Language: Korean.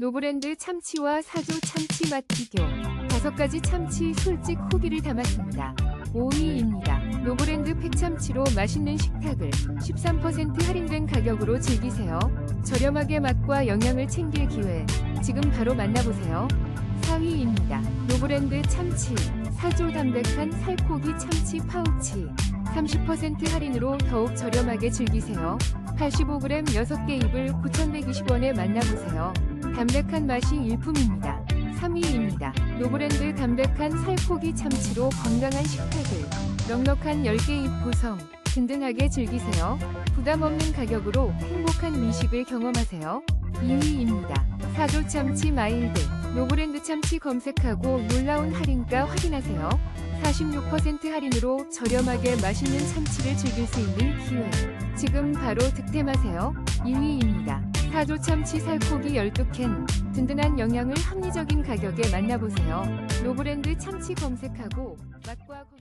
노브랜드 참치와 사조 참치 맛 비교. 다섯 가지 참치 솔직 후기를 담았습니다. 5위입니다. 노브랜드 팩참치로 맛있는 식탁을 13% 할인된 가격으로 즐기세요. 저렴하게 맛과 영양을 챙길 기회. 지금 바로 만나보세요. 4위입니다. 노브랜드 참치, 사조 담백한 살코기 참치 파우치. 30% 할인으로 더욱 저렴하게 즐기세요. 85g 6개 입을 9,120원에 만나보세요. 담백한 맛이 일품입니다. 3위입니다. 노브랜드 담백한 살코기 참치로 건강한 식탁을 넉넉한 10개 입 구성 든든하게 즐기세요. 부담 없는 가격으로 행복한 미식을 경험하세요. 2위입니다. 사조 참치 마일드 노브랜드 참치 검색하고 놀라운 할인가 확인하세요. 46% 할인으로 저렴하게 맛있는 참치를 즐길 수 있는 기회. 지금 바로 득템하세요. 2위입니다. 사조 참치 살코기 12캔. 든든한 영양을 합리적인 가격에 만나보세요. 노브랜드 참치 검색하고 맛과 건...